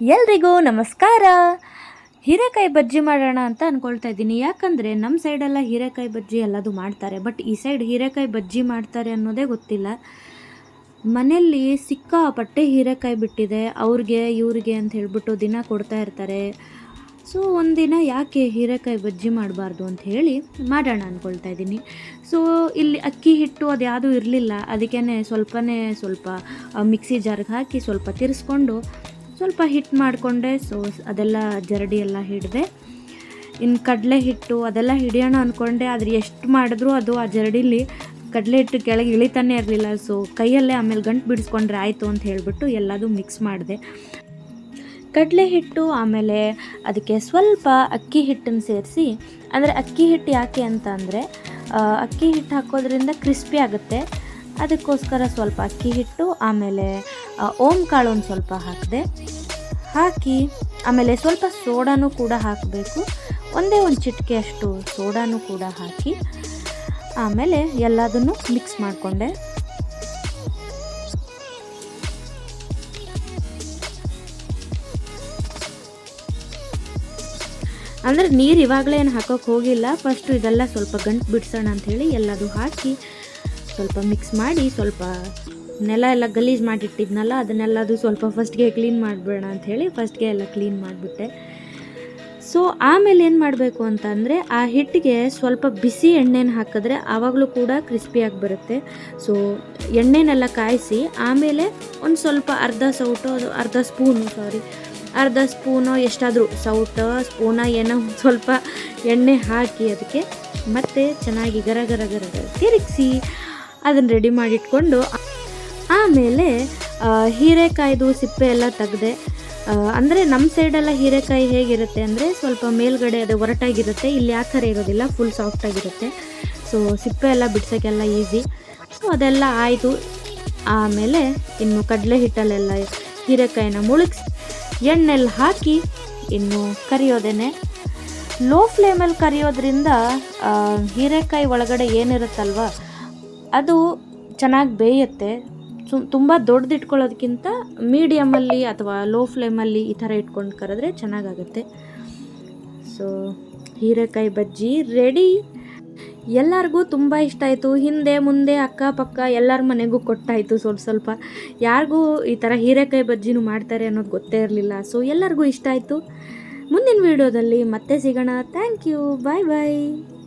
ಎಲ್ರಿಗೂ ನಮಸ್ಕಾರ. ಹೀರೆಕಾಯಿ ಬಜ್ಜಿ ಮಾಡೋಣ ಅಂತ ಅಂದ್ಕೊಳ್ತಾ ಇದ್ದೀನಿ. ಯಾಕಂದರೆ ನಮ್ಮ ಸೈಡೆಲ್ಲ ಹೀರೆಕಾಯಿ ಬಜ್ಜಿ ಎಲ್ಲದು ಮಾಡ್ತಾರೆ. ಬಟ್ ಈ ಸೈಡ್ ಹೀರೆಕಾಯಿ ಬಜ್ಜಿ ಮಾಡ್ತಾರೆ ಅನ್ನೋದೇ ಗೊತ್ತಿಲ್ಲ. ಮನೆಯಲ್ಲಿ ಸಿಕ್ಕಾಪಟ್ಟೆ ಹೀರೆಕಾಯಿ ಬಿಟ್ಟಿದೆ. ಅವ್ರಿಗೆ, ಇವ್ರಿಗೆ ಅಂತ ಹೇಳಿಬಿಟ್ಟು ದಿನ ಕೊಡ್ತಾ ಇರ್ತಾರೆ. ಸೊ, ಒಂದಿನ ಯಾಕೆ ಹೀರೆಕಾಯಿ ಬಜ್ಜಿ ಮಾಡಬಾರ್ದು ಅಂತ ಹೇಳಿ ಮಾಡೋಣ ಅಂದ್ಕೊಳ್ತಾ ಇದ್ದೀನಿ. ಸೊ, ಇಲ್ಲಿ ಅಕ್ಕಿ ಹಿಟ್ಟು ಅದು ಯಾವುದೂ ಇರಲಿಲ್ಲ. ಅದಕ್ಕೇ ಸ್ವಲ್ಪನೇ ಸ್ವಲ್ಪ ಮಿಕ್ಸಿ ಜಾರ್ಗೆ ಹಾಕಿ ಸ್ವಲ್ಪ ತಿರ್ಸ್ಕೊಂಡು ಸ್ವಲ್ಪ ಹಿಟ್ಟು ಮಾಡಿಕೊಂಡೆ ಸೊ ಅದೆಲ್ಲ ಜರಡಿ ಎಲ್ಲ ಹಿಡಿದೆ. ಇನ್ನು ಕಡಲೆ ಹಿಟ್ಟು ಅದೆಲ್ಲ ಹಿಡಿಯೋಣ ಅಂದ್ಕೊಂಡೆ ಆದರೆ ಎಷ್ಟು ಮಾಡಿದ್ರೂ ಅದು ಆ ಜರಡಿಲಿ ಕಡಲೆ ಹಿಟ್ಟು ಕೆಳಗೆ ಇಳಿತಾನೆ ಇರಲಿಲ್ಲ. ಸೊ ಕೈಯಲ್ಲೇ ಆಮೇಲೆ ಗಂಟು ಬಿಡಿಸ್ಕೊಂಡ್ರೆ ಆಯಿತು ಅಂತ ಹೇಳಿಬಿಟ್ಟು ಎಲ್ಲದೂ ಮಿಕ್ಸ್ ಮಾಡಿದೆ. ಕಡಲೆ ಹಿಟ್ಟು ಆಮೇಲೆ ಅದಕ್ಕೆ ಸ್ವಲ್ಪ ಅಕ್ಕಿ ಹಿಟ್ಟನ್ನು ಸೇರಿಸಿ, ಅಂದರೆ ಅಕ್ಕಿ ಹಿಟ್ಟು ಯಾಕೆ ಅಂತ ಅಂದರೆ ಅಕ್ಕಿ ಹಿಟ್ಟು ಹಾಕೋದ್ರಿಂದ ಕ್ರಿಸ್ಪಿ ಆಗುತ್ತೆ. ಅದಕ್ಕೋಸ್ಕರ ಸ್ವಲ್ಪ ಅಕ್ಕಿ ಹಿಟ್ಟು, ಆಮೇಲೆ ಓಂ ಕಾಳು ಒಂದು ಸ್ವಲ್ಪ ಹಾಕಿದೆ. ಹಾಕಿ, ಆಮೇಲೆ ಸ್ವಲ್ಪ ಸೋಡಾನು ಕೂಡ ಹಾಕಬೇಕು. ಒಂದೇ ಒಂದು ಚಿಟಿಕೆ ಅಷ್ಟು ಸೋಡಾನು ಕೂಡ ಹಾಕಿ, ಆಮೇಲೆ ಎಲ್ಲದನ್ನು ಮಿಕ್ಸ್ ಮಾಡಿಕೊಂಡೆ. ಅಂದರೆ ನೀರು ಇವಾಗಲೇ ಏನು ಹಾಕೋಕ್ಕೆ ಹೋಗಿಲ್ಲ. ಫಸ್ಟು ಇದೆಲ್ಲ ಸ್ವಲ್ಪ ಗಂಟು ಬಿಡಿಸೋಣ ಅಂಥೇಳಿ ಎಲ್ಲದು ಹಾಕಿ ಸ್ವಲ್ಪ ಮಿಕ್ಸ್ ಮಾಡಿ ಸ್ವಲ್ಪ ನೆಲ ಎಲ್ಲ ಗಲೀಜು ಮಾಡಿಟ್ಟಿದ್ನಲ್ಲ ಅದನ್ನೆಲ್ಲದು ಸ್ವಲ್ಪ ಫಸ್ಟ್ಗೆ ಕ್ಲೀನ್ ಮಾಡಿಬಿಡೋಣ ಅಂಥೇಳಿ ಫಸ್ಟ್ಗೆ ಎಲ್ಲ ಕ್ಲೀನ್ ಮಾಡಿಬಿಟ್ಟೆ. ಸೊ ಆಮೇಲೆ ಏನು ಮಾಡಬೇಕು ಅಂತಂದರೆ ಆ ಹಿಟ್ಟಿಗೆ ಸ್ವಲ್ಪ ಬಿಸಿ ಎಣ್ಣೆನ ಹಾಕಿದ್ರೆ ಆವಾಗಲೂ ಕೂಡ ಕ್ರಿಸ್ಪಿಯಾಗಿ ಬರುತ್ತೆ. ಸೊ ಎಣ್ಣೆನೆಲ್ಲ ಕಾಯಿಸಿ ಆಮೇಲೆ ಒಂದು ಸ್ವಲ್ಪ ಅರ್ಧ ಸೌಟು ಅದು ಅರ್ಧ ಸ್ಪೂನು ಸಾರಿ ಅರ್ಧ ಸ್ಪೂನು ಎಷ್ಟಾದರೂ ಸೌಟ, ಸ್ಪೂನ ಏನೋ ಸ್ವಲ್ಪ ಎಣ್ಣೆ ಹಾಕಿ ಅದಕ್ಕೆ ಮತ್ತೆ ಚೆನ್ನಾಗಿ ಗರ ಗರ ಗರ ತಿರುಗಿಸಿ ಅದನ್ನು ರೆಡಿ ಮಾಡಿಟ್ಕೊಂಡು, ಆಮೇಲೆ ಹೀರೆಕಾಯ್ದು ಸಿಪ್ಪೆ ಎಲ್ಲ ತೆಗೆದೆ ಅಂದರೆ ನಮ್ಮ ಸೈಡೆಲ್ಲ ಹೀರೆಕಾಯಿ ಹೇಗಿರುತ್ತೆ ಅಂದರೆ ಸ್ವಲ್ಪ ಮೇಲ್ಗಡೆ ಅದು ಒರಟಾಗಿರುತ್ತೆ, ಇಲ್ಲಿ ಆ ಥರ ಇರೋದಿಲ್ಲ ಫುಲ್ ಸಾಫ್ಟಾಗಿರುತ್ತೆ ಸೊ ಸಿಪ್ಪೆ ಎಲ್ಲ ಬಿಡ್ಸೋಕ್ಕೆಲ್ಲ ಈಸಿ ಸೊ ಅದೆಲ್ಲ ಆಯಿತು. ಆಮೇಲೆ, ಇನ್ನು ಕಡಲೆ ಹಿಟ್ಟಲ್ಲೆಲ್ಲ ಹೀರೆಕಾಯಿನ ಮುಳುಗಿಸಿ ಎಣ್ಣೆಲ್ಲಿ ಹಾಕಿ, ಇನ್ನು ಕರಿಯೋದೇನೆ. ಲೋ ಫ್ಲೇಮಲ್ಲಿ ಕರಿಯೋದ್ರಿಂದ ಹೀರೆಕಾಯಿ ಒಳಗಡೆ ಏನಿರುತ್ತಲ್ವ ಅದು ಚೆನ್ನಾಗಿ ಬೇಯುತ್ತೆ. ಸು, ತುಂಬ ದೊಡ್ಡದು ಇಟ್ಕೊಳ್ಳೋದಕ್ಕಿಂತ ಮೀಡಿಯಮಲ್ಲಿ ಅಥವಾ ಲೋ ಫ್ಲೇಮಲ್ಲಿ ಈ ಥರ ಇಟ್ಕೊಂಡು ಕರೆದ್ರೆ ಚೆನ್ನಾಗಾಗುತ್ತೆ. ಸೊ, ಹೀರೆಕಾಯಿ ಬಜ್ಜಿ ರೆಡಿ. ಎಲ್ಲರಿಗೂ ತುಂಬ ಇಷ್ಟ ಆಯಿತು. ಹಿಂದೆ, ಮುಂದೆ, ಅಕ್ಕಪಕ್ಕ ಎಲ್ಲರ ಮನೆಗೂ ಕೊಟ್ಟಾಯಿತು ಸ್ವಲ್ಪ ಸ್ವಲ್ಪ. ಯಾರಿಗೂ ಈ ಥರ ಹೀರೆಕಾಯಿ ಬಜ್ಜಿನೂ ಮಾಡ್ತಾರೆ ಅನ್ನೋದು ಗೊತ್ತೇ ಇರಲಿಲ್ಲ. ಸೊ, ಎಲ್ಲರಿಗೂ ಇಷ್ಟ ಆಯಿತು. ಮುಂದಿನ ವೀಡಿಯೋದಲ್ಲಿ ಮತ್ತೆ ಸಿಗೋಣ. Thank you. Bye bye.